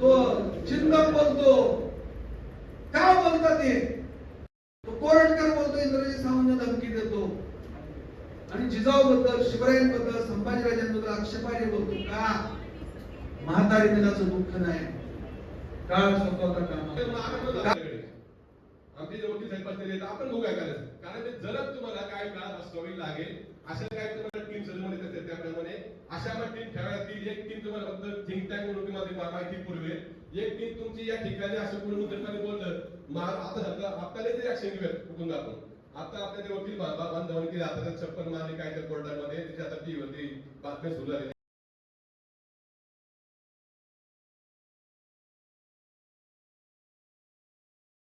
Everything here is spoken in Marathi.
तो चिंतन बोलतो. का बोलता ते? कोरटकर बोलतो इंद्रजी सामान्य धमकी देतो. आणि जिजाऊ बद्दल शिवरायांबद्दल संभाजीराजांबद्दल आक्षेपाने बोलतो. का? म्हातारी त्याचं दुःख नाही. काळ स्वतःचा काम अगदी जवळची साहेब आपण भोगा करायचं. कारण ते जलद तुम्हाला काय काळ बसवावी लागेल अशा काय तुम्हाला टीम सजवून येतात त्याप्रमाणे अशा आपण टीम ठेवायला एक टीम तुम्हाला फक्त थिंक टँक म्हणून तुम्हाला ती माहिती पुरवेल. एक टीम तुमची या ठिकाणी असं कोणी मुद्देपणे बोललं मा- आता समजा आपल्याला तरी ऍक्शन घेऊयात कुठून आपण. आता आपल्या ते वकील बांधवांनी केले आता छप्पन मारली काय तर कोर्टामध्ये त्याची आता टीव्हीवरती बातम्या सुरू झाली